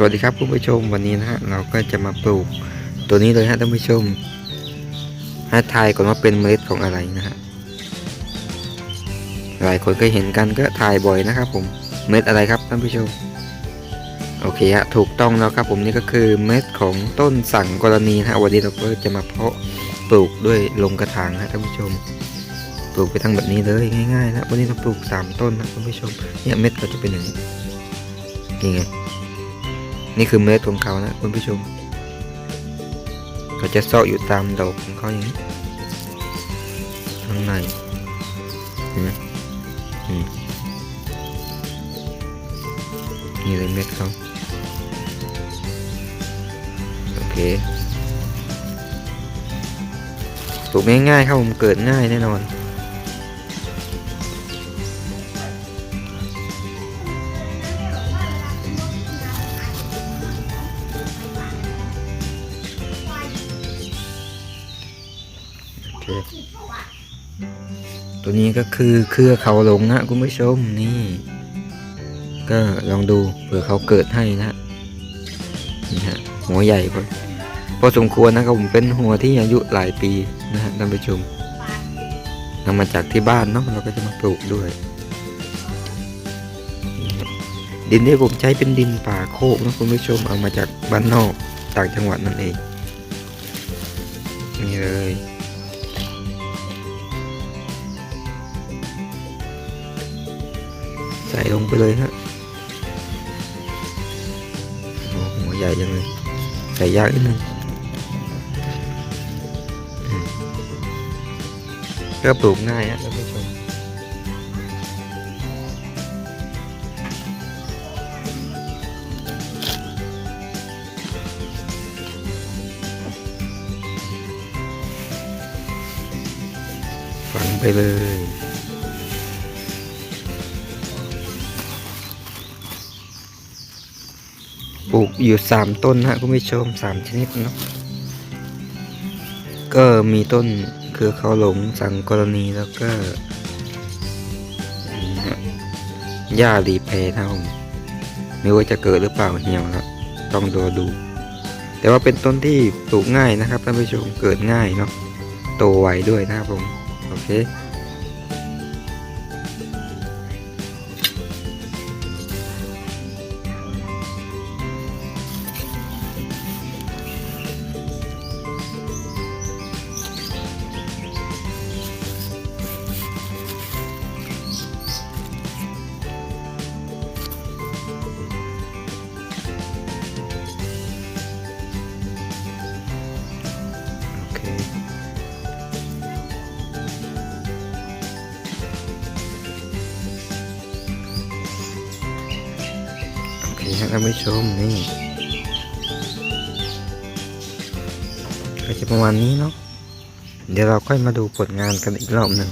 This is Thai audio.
สวัสดีครับคุณผู้ชมวันนี้นะฮะเราก็จะมาปลูกตัวนี้เลยฮะท่านผู้ชมให้ทายก่อนว่าเป็นเมล็ดของอะไรนะฮะหลายคนเคยเห็นกันก็ทายบ่อยนะครับ ผมเม็ดอะไรครับท่านผู้ชมโอเคฮะถูกต้องแล้วครับผมนี่ก็คือเม็ดของต้นสั่งกรณีนะฮะวันนี้เราก็จะมาเพาะปลูกด้วยลงกระถางนะท่านผู้ชม ปลูกไปทั้งแบบนี้เลยง่ายๆนะวันนี้เราปลูกสามต้นนะท่านผู้ชมเนี่ยเม็ดก็จะเป็นอย่างนี้นี่ไง นี่คือเมล็ดของเขานะคุณผู้ชมเขาจะซาะอยู่ตามดอกของเขาอย่างนี้ข้างในเห็นไหมนี่เลยเม็ดเขาโอเคปลูกง่ายๆครับผมเกิดง่ายแน่นอน ตัวนี้ก็คือเครือเขาหลงนะคุณผู้ชมนี่ ก็ลองดูเผื่อเขาเกิดให้นะนี่ฮะหัวใหญ่พอพอสมควรนะครับผมเป็นหัวที่อายุหลายปีนะฮะท่านผู้ชมนำมาจากที่บ้านเนาะเราก็จะมาปลูกด้วย ดินที่ผมใช้เป็นดินป่าโคกนะคุณผู้ชมเอามาจากบ้านนอกต่างจังหวัดนั่นเองนี่เลย ใส่ลงไปเลยฮะโอ้หัวใหญ่ยังเลยใส่ยากนิดนึงก็ปลูกง่ายฮะท่านผู้ชมฝังไปเลย ปลูกอยู่สามต้นนะคุณผู้ชมสามชนิดเนาะก็มีต้นคือเขาหลงสังกรณีแล้วก็หญ้ารีเพย์นะผมไม่ว่าจะเกิดหรือเปล่าเหี่ยวแล้วต้องดูดู แต่ว่าเป็นต้นที่ปลูกง่ายนะครับท่านผู้ชมเกิดง่ายเนาะโตไวด้วยนะครับผม โอเค เค โอเคฮะท่านผู้ชมนี่ก็จะประมาณนี้เนาะเดี๋ยวเราค่อยมาดูผลงานกันอีกรอบหนึ่ง